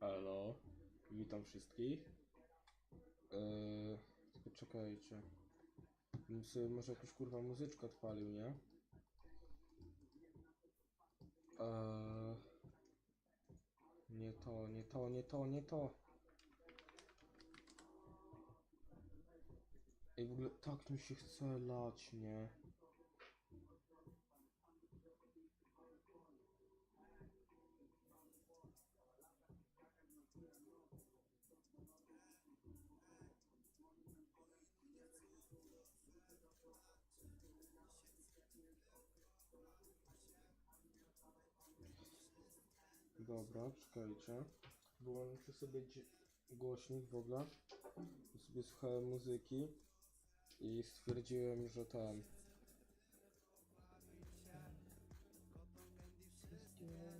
Halo, witam wszystkich. Eee, tylko. Bym sobie może jakąś kurwa muzyczkę odpalił, nie? Eee, nie to, nie to, nie to, nie to. Ej, w ogóle tak mi się chce lać, nie? Dobra, czekajcie. Wyłączę sobie głośnik w ogóle. Sobie słuchałem muzyki i stwierdziłem, że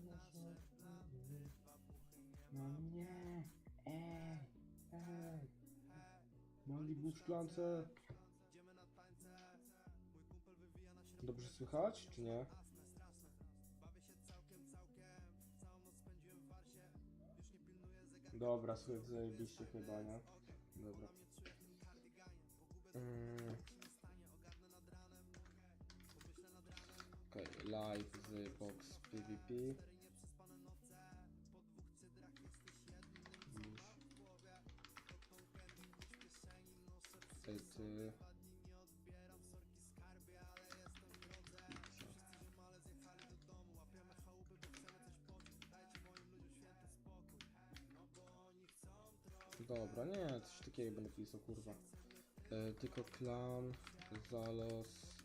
nasze No nie! Ej! Ej! Malibu w szklance! Dobrze słychać, czy nie? Dobra, słychać zajebiście chyba, nie? Dobra. Mm. Okej, live z box PvP. Już. Dobra, nie, coś takiego będę pisał, kurwa. E, tylko klan, zalos,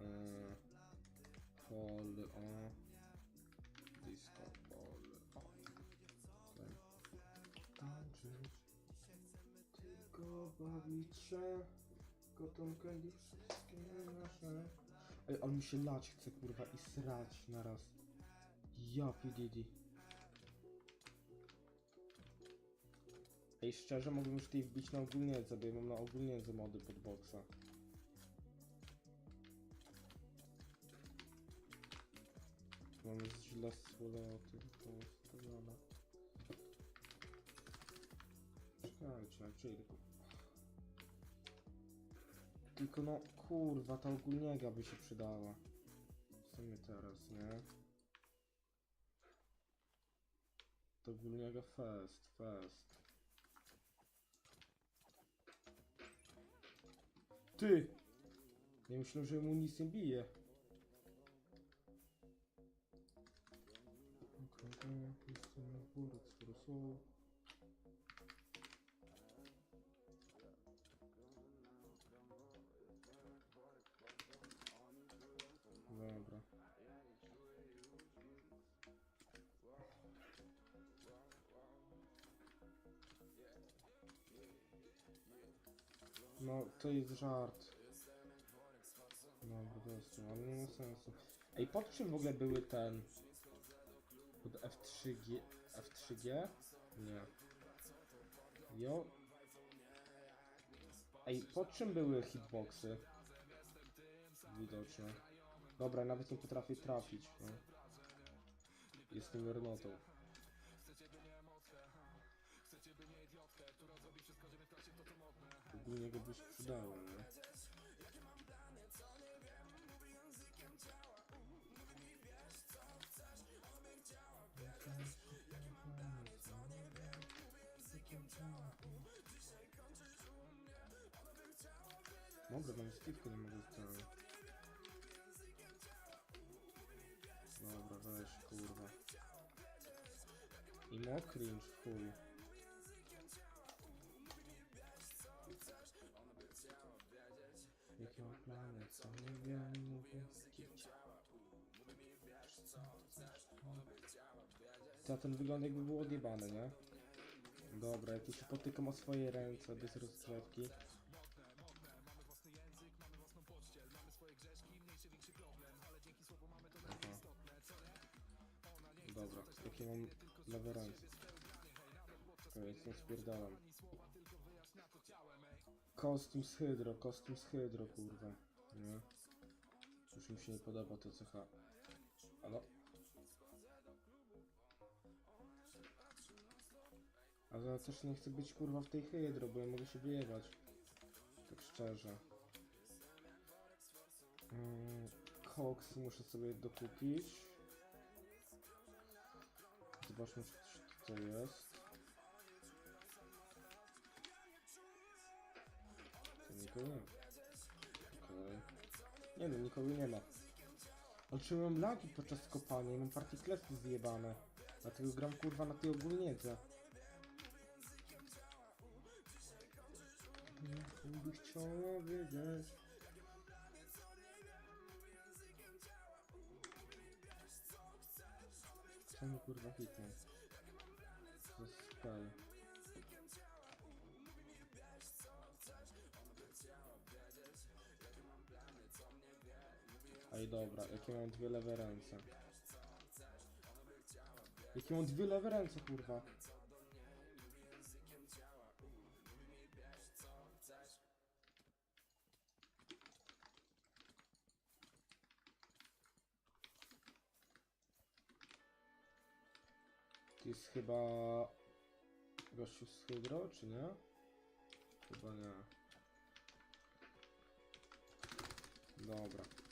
e, pol, o, disco, pol, o. Tańczyć, tylko bawić się, kotą candy wszystkie nasze. Ej, ale mi się lać chce, kurwa, i srać naraz. Ja, PDD. Ej, szczerze, mógłbym już tutaj wbić na ogólniedzę, bo ja mam na ogólniedzę mody pod boxa. Mamy źle swoleoty postawione. Czekajcie, czyli. Tylko no, kurwa, ta ogólniega by się przydała. W sumie teraz, nie? To ogólniega fest, fest. Ty! Ja myślę, że mu nic nie bije. Okay, jestem na górę, które są. No, to jest żart. Dobra, wreszcie, ale nie ma sensu. Ej, pod czym w ogóle były ten... Pod F3G... F3G? Nie. Jo... Ej, pod czym były hitboxy? Widoczne. Dobra, nawet nie potrafię trafić, no. Jestem jernotą. Ogólnie go by się przydało, nie? Dobra, mam Steve'kę nie mogę znaleźć. Dobra, weź, kurwa. I mo cringe, chuj. Plany, co nie wiem, mówię skić. To ten wygląda jakby było odjebane, nie? Dobra, jak tu się potykam o swoje ręce bez rozgrzewki. Dobra, jakie mam lewe ręce. Koniec, nie spierdalam. Kostium z hydro, kostium z hydro, kurwa. Nie? Już mi się nie podoba to CH. Halo? Ale ja też nie chcę być kurwa w tej hydro, bo ja mogę się wyjebać. Tak szczerze. Mm, Koks muszę sobie dokupić. Zobaczmy, coś tutaj jest. Nie. Nie no, nikogo nie ma. Ale czy mam lagi podczas kopania i mam partyklesy zjebane. Dlatego gram kurwa na tej ogólniece. Ja by chciała wiedzieć. Co mi kurwa hitnie? To Ej dobra, jakie mam dwie lewe ręce. Jakie mam dwie lewe ręce kurwa. To jest chyba gościu z Hydro, czy nie? Chyba nie. Dobra.